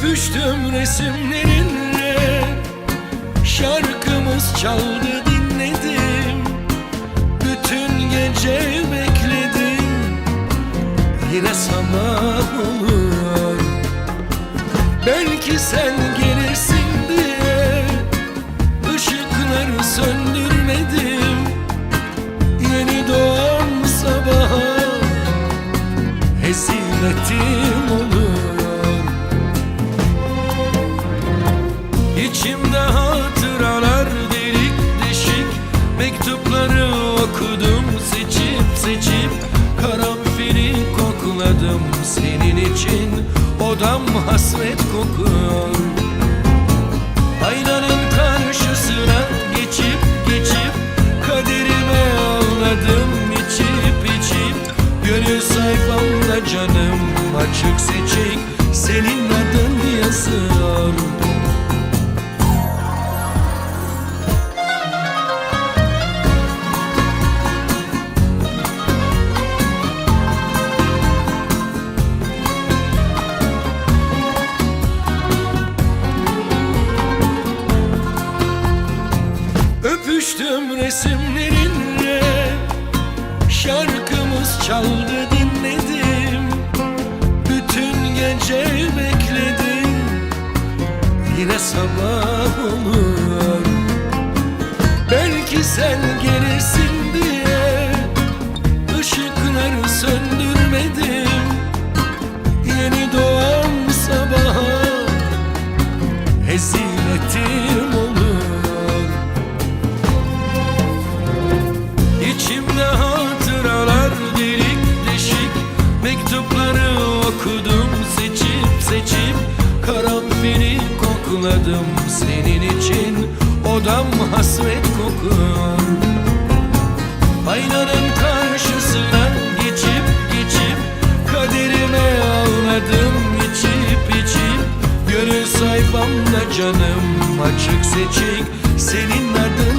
Öpüştüm resimlerinle. Şarkımız çaldı dinledim. Bütün gece bekledim. Yine sabah olur. Belki sen gelirsin diye Işıkları söndürmedim. Yeni doğan sabaha Hezimetim olur İçimde hatıralar delik deşik. Mektupları okudum seçip seçip. Karanfili kokladım senin için. Odam hasret kokuyor. Aynanın karşısına geçip geçip. Kaderime ağladım içip içip. Gönül sayfamda canım açık seçik. Senin adın yazıyor Öpüştüm resimlerinle Şarkımız çaldı dinledim. Bütün gece bekledim Yine sabah olur. Belki sen gelirsin kokladım senin için Odam hasret kokuyor. Aynanın karşısına geçip geçip Kaderime ağladım içip içip. Gönül sayfamda canım açık seçik Senin adın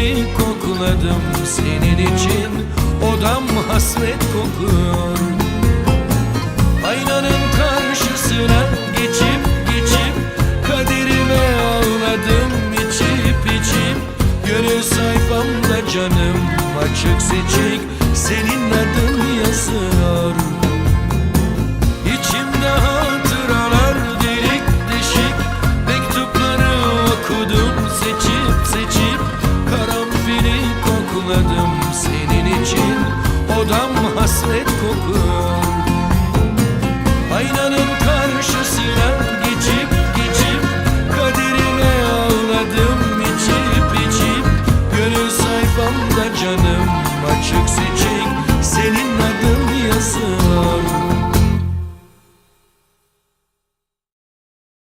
Karanfili kokladım senin için. Odam hasret kokuyor. Aynanın karşısına geçip geçip Kaderime ağladım içip içip. Gönül sayfamda canım açık seçik Senin adın yazıyor senin için Odam hasret kokuyor. Aynanın karşısına geçip